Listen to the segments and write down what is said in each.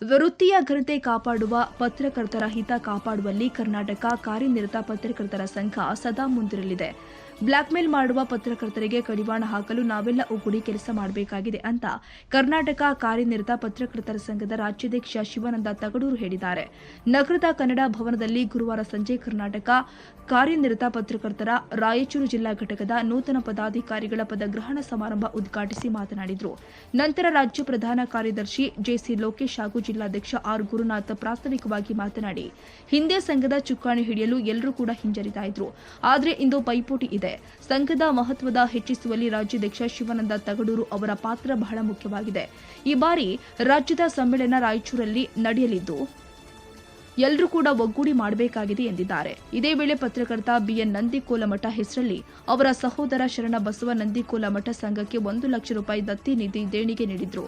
ವೃತ್ತಿಯ ಘನತೆ ಕಾಪಾಡುವ ಪತ್ರಕರ್ತರ ಹಿತ ಕಾಪಾಡುವಲ್ಲಿ ಕರ್ನಾಟಕ ಕಾರ್ಯನಿರತ ಪತ್ರಕರ್ತರ ಸಂಘ ಸದಾ ಮುಂದಿರಲಿದೆ. ಬ್ಲಾಕ್ಮೇಲ್ ಮಾಡುವ ಪತ್ರಕರ್ತರಿಗೆ ಕಡಿವಾಣ ಹಾಕಲು ನಾವೆಲ್ಲ ಒಗ್ಗೂಡಿ ಕೆಲಸ ಮಾಡಬೇಕಾಗಿದೆ ಅಂತ ಕರ್ನಾಟಕ ಕಾರ್ಯನಿರತ ಪತ್ರಕರ್ತರ ಸಂಘದ ರಾಜ್ಯಾಧ್ಯಕ್ಷ ಶಿವಾನಂದ ತಗಡೂರು ಹೇಳಿದ್ದಾರೆ. ನಗರದ ಕನ್ನಡ ಭವನದಲ್ಲಿ ಗುರುವಾರ ಸಂಜೆ ಕರ್ನಾಟಕ ಕಾರ್ಯನಿರತ ಪತ್ರಕರ್ತರ ರಾಯಚೂರು ಜಿಲ್ಲಾ ಘಟಕದ ನೂತನ ಪದಾಧಿಕಾರಿಗಳ ಪದಗ್ರಹಣ ಸಮಾರಂಭ ಉದ್ಘಾಟಿಸಿ ಮಾತನಾಡಿದರು. ನಂತರ ರಾಜ್ಯ ಪ್ರಧಾನ ಕಾರ್ಯದರ್ಶಿ ಜೆಸಿ ಲೋಕೇಶ್ ಹಾಗೂ ಜಿಲ್ಲಾಧ್ಯಕ್ಷ ಆರ್ ಗುರುನಾಥ್ ಪ್ರಾಸ್ತಾವಿಕವಾಗಿ ಮಾತನಾಡಿ, ಹಿಂದೆ ಸಂಘದ ಚುಕ್ಕಾಣಿ ಹಿಡಿಯಲು ಎಲ್ಲರೂ ಕೂಡ ಹಿಂಜರಿತಾ ಇದ್ರು. ಆದರೆ ಇಂದು ಪೈಪೋಟಿ ಇದೆ. ಸಂಘದ ಮಹತ್ವದ ಹೆಚ್ಚಿಸುವಲ್ಲಿ ರಾಜ್ಯಾಧ್ಯಕ್ಷ ಶಿವಾನಂದ ತಗಡೂರು ಅವರ ಪಾತ್ರ ಬಹಳ ಮುಖ್ಯವಾಗಿದೆ. ಈ ಬಾರಿ ರಾಜ್ಯದ ಸಮ್ಮೇಳನ ರಾಯಚೂರಲ್ಲಿ ನಡೆಯಲಿದ್ದು ಎಲ್ಲರೂ ಕೂಡ ಒಗ್ಗೂಡಿ ಮಾಡಬೇಕಾಗಿದೆ ಎಂದಿದ್ದಾರೆ. ಇದೇ ವೇಳೆ ಪತ್ರಕರ್ತ ಬಿಎನ್ ನಂದಿಕೋಲಮಠ ಹೆಸರಲ್ಲಿ ಅವರ ಸಹೋದರ ಶರಣ ಬಸವ ನಂದಿಕೋಲಮಠ ಸಂಘಕ್ಕೆ ಒಂದು ಲಕ್ಷ ರೂಪಾಯಿ ದತ್ತಿ ನಿಧಿ ದೇಣಿಗೆ ನೀಡಿದ್ರು.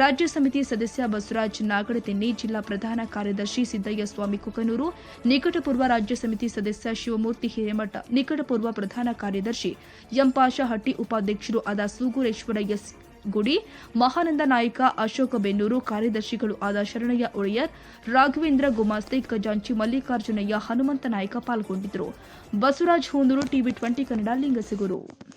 ರಾಜ್ಯ ಸಮಿತಿ ಸದಸ್ಯ ಬಸವರಾಜ್ ನಾಗಡತಿನ್ನಿ ಜಿಲ್ಲಾ ಪ್ರಧಾನ ಕಾರ್ಯದರ್ಶಿ ಸಿದ್ದಯ್ಯ ಸ್ವಾಮಿ ಕುಕನೂರು, ನಿಕಟಪೂರ್ವ ರಾಜ್ಯ ಸಮಿತಿ ಸದಸ್ಯ ಶಿವಮೂರ್ತಿ ಹಿರೇಮಠ, ನಿಕಟಪೂರ್ವ ಪ್ರಧಾನ ಕಾರ್ಯದರ್ಶಿ ಎಂಪಾಶಹಟ್ಟಿ ಉಪಾಧ್ಯಕ್ಷರು ಆದ ಸೂಗೂರೇಶ್ವರ ಎಸ್ ಗುಡಿ, ಮಹಾನಂದ ನಾಯಕ ಅಶೋಕ ಬೆನ್ನೂರು, ಕಾರ್ಯದರ್ಶಿಗಳು ಆದ ಶರಣಯ್ಯ ಒಡೆಯರ್, ರಾಘವೇಂದ್ರ ಗುಮಾಸ್ತೆ, ಖಜಾಂಚಿ ಮಲ್ಲಿಕಾರ್ಜುನಯ್ಯ, ಹನುಮಂತ ನಾಯಕ ಪಾಲ್ಗೊಂಡಿದ್ದರು. Basavaraj Hundur TV twenty Kannada, Lingasugur.